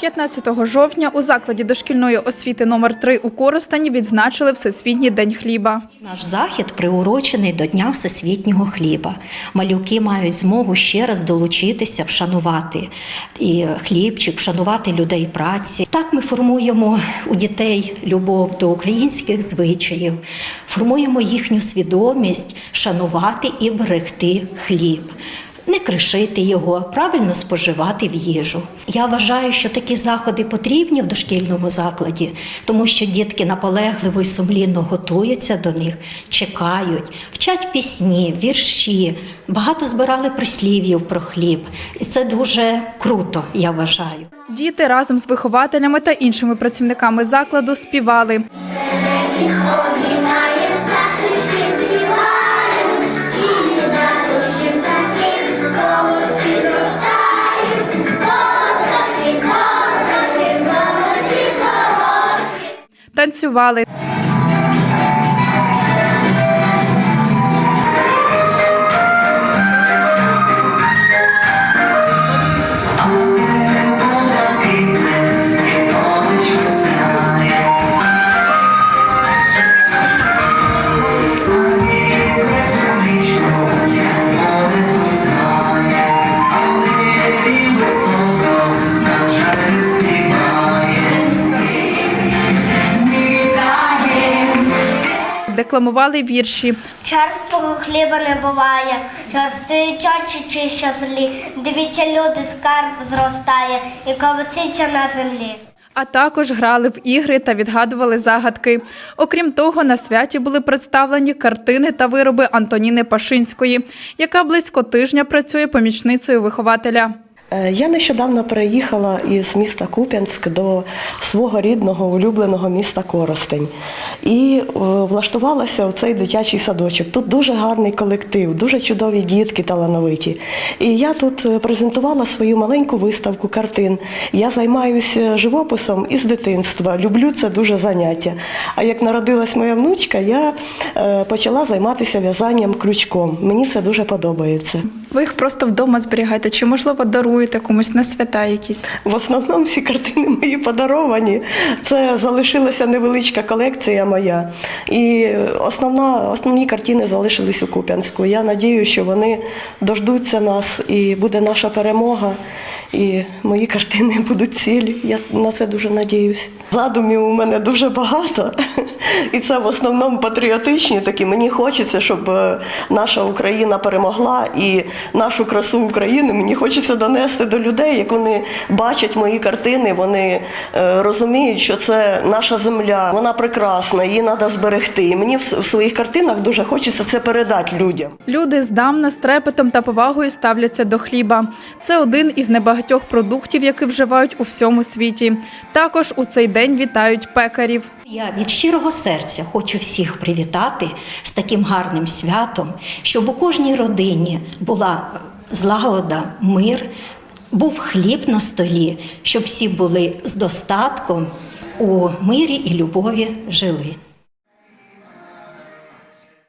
15 жовтня у закладі дошкільної освіти номер 3 у Коростені відзначили Всесвітній день хліба. Наш захід приурочений до Дня Всесвітнього хліба. Малюки мають змогу ще раз долучитися, вшанувати і хлібчик, вшанувати людей праці. Так ми формуємо у дітей любов до українських звичаїв, формуємо їхню свідомість шанувати і берегти хліб. Не кришити його, правильно споживати в їжу. Я вважаю, що такі заходи потрібні в дошкільному закладі, тому що дітки наполегливо і сумлінно готуються до них, чекають, вчать пісні, вірші, багато збирали прислів'їв про хліб. І це дуже круто, я вважаю. Діти разом з вихователями та іншими працівниками закладу співали. Танцювали. Декламували вірші. Черствого хліба не буває, черстві очі чи злі. Дивіться, люди, скарб зростає і колоситься на землі. А також грали в ігри та відгадували загадки. Окрім того, на святі були представлені картини та вироби Антоніни Пашинської, яка близько тижня працює помічницею вихователя. Е, Я нещодавно переїхала із міста Куп'янськ до свого рідного улюбленого міста Коростень і е, влаштувалася у цей дитячий садочок. Тут дуже гарний колектив, дуже чудові дітки талановиті. І я тут е, презентувала свою маленьку виставку картин. Я займаюся живописом із дитинства. Люблю це дуже заняття. А як народилась моя внучка, я почала займатися в'язанням крючком. Мені це дуже подобається. Ви їх просто вдома зберігаєте, чи можливо даруєте комусь на свята якісь? В основному всі картини мої подаровані. Це залишилася невеличка колекція моя. І основна, основні картини залишились у Куп'янську. Я надію, що вони дождуться нас і буде наша перемога. І мої картини будуть цілі. Я на це дуже надіюсь. Задумів у мене дуже багато. І це в основному патріотичні такі. Мені хочеться, щоб е, наша Україна перемогла і нашу красу України мені хочеться донести до людей, як вони бачать мої картини, вони е, розуміють, що це наша земля, вона прекрасна, її треба зберегти. І мені в, своїх картинах дуже хочеться це передати людям. Люди здавна з трепетом та повагою ставляться до хліба. Це один із небагатьох продуктів, які вживають у всьому світі. Також у цей день вітають пекарів. Я від щирого серця хочу всіх привітати з таким гарним святом, щоб у кожній родині була е, злагода, мир, був хліб на столі, щоб всі були з достатком у мирі і любові жили.